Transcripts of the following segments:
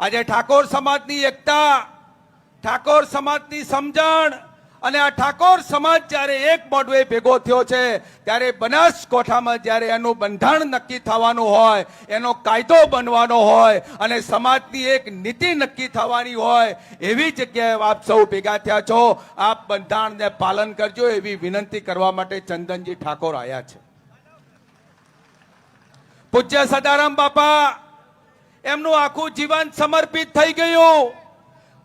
આજે ઠાકોર સમાજની એકતા, ઠાકોર સમાજની સમજણ અને આ ઠાકોર સમાજ જ્યારે એક મોડવે ભેગો થયો છે, ત્યારે બનાસકોઠામાં જ્યારે એનું બંધારણ નક્કી થવાનું હોય, એનો કાયદો બનવાનો હોય અને સમાજની એક નીતિ નક્કી થવાની હોય, એવી જગ્યાએ આપ સૌ ભેગા થયા છો, આપ બંધારણને પાલન કરજો એવી વિનંતી કરવા માટે ચંદનજી ઠાકોર આવ્યા છે. પૂજ્ય સદારામ બાપા એમનું આખું જીવન સમર્પિત થઈ ગયું.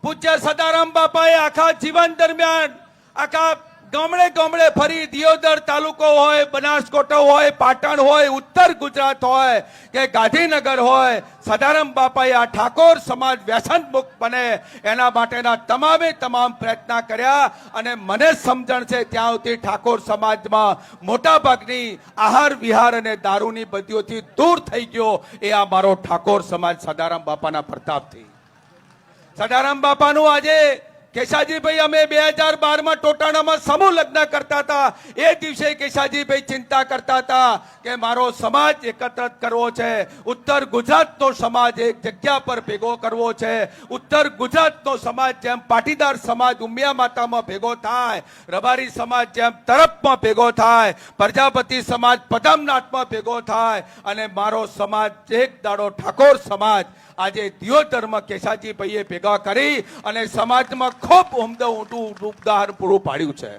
પૂજ્ય સદારામ બાપાએ આખા જીવન દરમિયાન આખા ગામડે ગામડે ફરી દિયોદર તાલુકો હોય બનાસકોટો હોય, પાટણ હોય, ઉત્તર ગુજરાત હોય, કે ગાંધીનગર હોય, સદારામ બાપાએ આ ઠાકોર સમાજ વ્યસન મુક્ત બને એના માટેના તમામે તમામ પ્રયત્ન કર્યા અને મને સમજણ છે ત્યાં સુધી ઠાકોર સમાજમાં મોટાભાગની આહાર, વિહાર અને દારૂની બદીઓથી દૂર થઈ ગયો એ આ મારો ઠાકોર સમાજ સદારામ બાપાના પ્રતાપથી. સદારામ બાપાનું આજે કેશાજીભાઈ, અમે બે હજાર બારમાં ટોટાણામાં સમૂહ લગ્ન કરતા હતા. એ દિવસે કેશાજીભાઈ ચિંતા કરતા હતા કે મારો સમાજ એકત્રિત કરવો છે. ઉત્તર ગુજરાતનો સમાજ એક જગ્યા પર ભેગો કરવો છે. ઉત્તર ગુજરાતનો સમાજ જેમ પાટીદાર સમાજ ઉમિયા માતામાં ભેગો થાય, રબારી સમાજ જેમ તરફમાં ભેગો થાય, પ્રજાપતિ સમાજ પદમનાથમાં ભેગો થાય અને મારો સમાજ એક દાડો ઠાકોર સમાજ આજે દિયોદરમાં કેશાજીભાઈએ ભેગા કરી અને સમાજમાં ખૂબ ઉમદા ઊંટું ઉપદાર પૂરું પાડ્યું છે.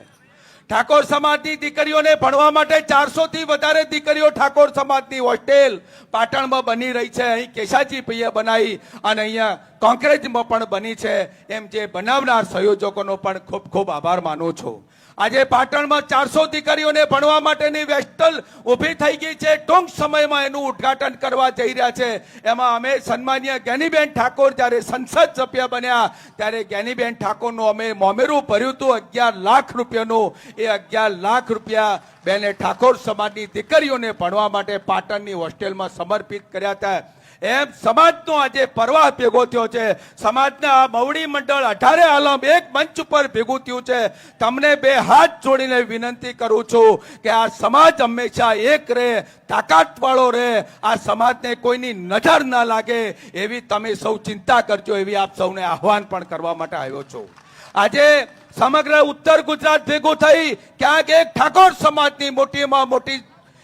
ઠાકોર સમાજની દીકરીઓને ભણવા માટે ચારસો થી વધારે દીકરીઓ ઠાકોર સમાજની હોસ્ટેલ પાટણમાં બની રહી છે. અહીં કેશાજીભાઈએ બનાવી અને અહીંયા કોંક્રેજમાં પણ બની છે. એમ જે બનાવનાર સંયોજકોનો પણ ખૂબ ખૂબ આભાર માનું છું. આજે પાટણમાં ચારસો દીકરીઓને ભણવા માટેની વેસ્ટલ ઊભી થઈ ગઈ છે. ટૂંક સમયમાં એનું ઉદ્ઘાટન કરવા જઈ રહ્યા છે. એમાં અમે સન્માનીય જ્ઞાનીબેન ઠાકોર જ્યારે સંસદ સભ્ય બન્યા ત્યારે જ્ઞાનીબેન ઠાકોરનું અમે મોમેરું ભર્યું હતું. અગિયાર લાખ રૂપિયાનું એ અગિયાર લાખ રૂપિયા બેને ઠાકોર સમાજની દીકરીઓને ભણવા માટે પાટણની હોસ્ટેલમાં સમર્પિત કર્યા હતા. એમ સમાજનો આજે પરવાહ ભેગો થયો છે. સમાજના આ મવડી મંડળ અઢારે આલમ એક મંચ ઉપર ભેગું થયું છે. તમને બે હાથ જોડીને વિનંતી કરું છું કે આ સમાજ હંમેશા એક રહે તાકાત વાળો રહે. આ સમાજને કોઈની નજર ના લાગે એવી તમે સૌ ચિંતા કરજો એવી આપ સૌને આહવાન પણ કરવા માટે આવ્યો છું. આજે સમગ્ર ઉત્તર ગુજરાત ભેગું થઈ ક્યાંક એક ઠાકોર સમાજની મોટીમાં મોટી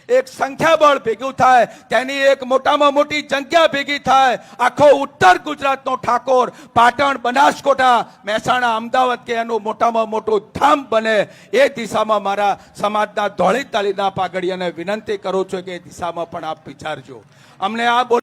એક સંખ્યાબળ ભેગું થાય, તેની એક મોટામાં મોટી જગ્યા ભેગી થાય. આખો ઉત્તર ગુજરાતનો ઠાકોર પાટણ બનાસકોટા મહેસાણા, અમદાવાદ કે એનું મોટામાં મોટું ધામ બને, એ દિશામાં મારા સમાજના ધોળી તાલીના પાઘડીયાને વિનંતી કરું છું કે એ દિશામાં પણ આપ વિચારજો. અમને આ